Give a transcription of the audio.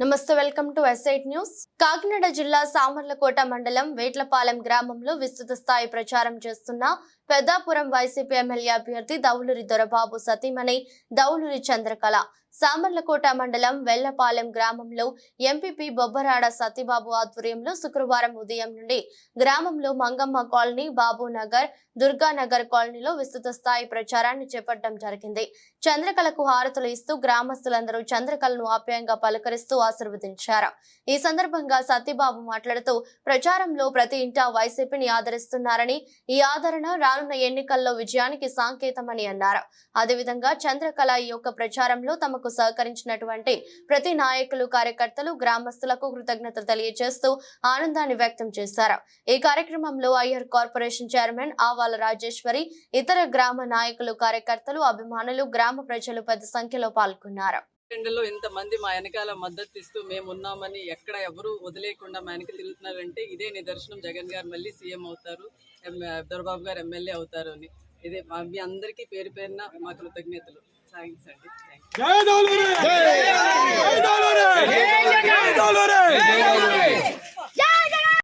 నమస్తే welcome to ఎస్ఐట్ news. Kakinada జిల్లా సామర్లకోట మండలం వేట్లపాలెం గ్రామంలో విస్తృత స్థాయి ప్రచారం చేస్తున్న పెద్దాపురం వైసీపీ ఎమ్మెల్యే అభ్యర్థి దౌలూరి దొరబాబు సతీమణి దౌలూరి చంద్రకళ. సామర్లకోట మండలం వెల్లపాలెం గ్రామంలో ఎంపీపీ బొబ్బరాడ సతీబాబు ఆధ్వర్యంలో శుక్రవారం ఉదయం నుండి గ్రామంలో మంగమ్మ కాలనీ బాబు నగర్ దుర్గానగర్ కాలనీలో విస్తృత స్థాయి ప్రచారాన్ని చేపట్టడం జరిగింది. చంద్రకళకు హారతులు ఇస్తూ గ్రామస్తులందరూ చంద్రకళను ఆప్యాయంగా పలకరిస్తూ ఆశీర్వదించారు. ఈ సందర్భంగా సత్యబాబు మాట్లాడుతూ ప్రచారంలో ప్రతి ఇంటా వైసీపీని ఆదరిస్తున్నారని ఈ ఆదరణ రానున్న ఎన్నికల్లో విజయానికి సంకేతమని అన్నారు. అదేవిధంగా చంద్రకళ ఈ యొక్క ప్రచారంలో తమకు సహకరించినటువంటి ప్రతి నాయకులు కార్యకర్తలు గ్రామస్తులకు కృతజ్ఞతలు తెలియజేస్తూ ఆనందాన్ని వ్యక్తం చేశారు. ఈ కార్యక్రమంలో ఐఆర్ కార్పొరేషన్ చైర్మన్ ఆవాల రాజేశ్వరి ఇతర గ్రామ నాయకులు కార్యకర్తలు అభిమానులు గ్రామ ప్రజలు పెద్ద సంఖ్యలో పాల్గొన్నారు. ఎండలో ఇంతమంది మా వెనకాల మద్దతు ఇస్తూ మేము ఉన్నామని ఎక్కడ ఎవరు వదిలేయకుండా మా వెనక తిరుగుతున్నారంటే ఇదే నిదర్శనం జగన్ గారు మళ్ళీ సీఎం అవుతారు దొరబాబు గారు ఎమ్మెల్యే అవుతారు అని. ఇదే మీ అందరికీ పేరు పేరున మా కృతజ్ఞతలు. థ్యాంక్స్ అండి జై డోలూరే జై డోలూరే జై డోలూరే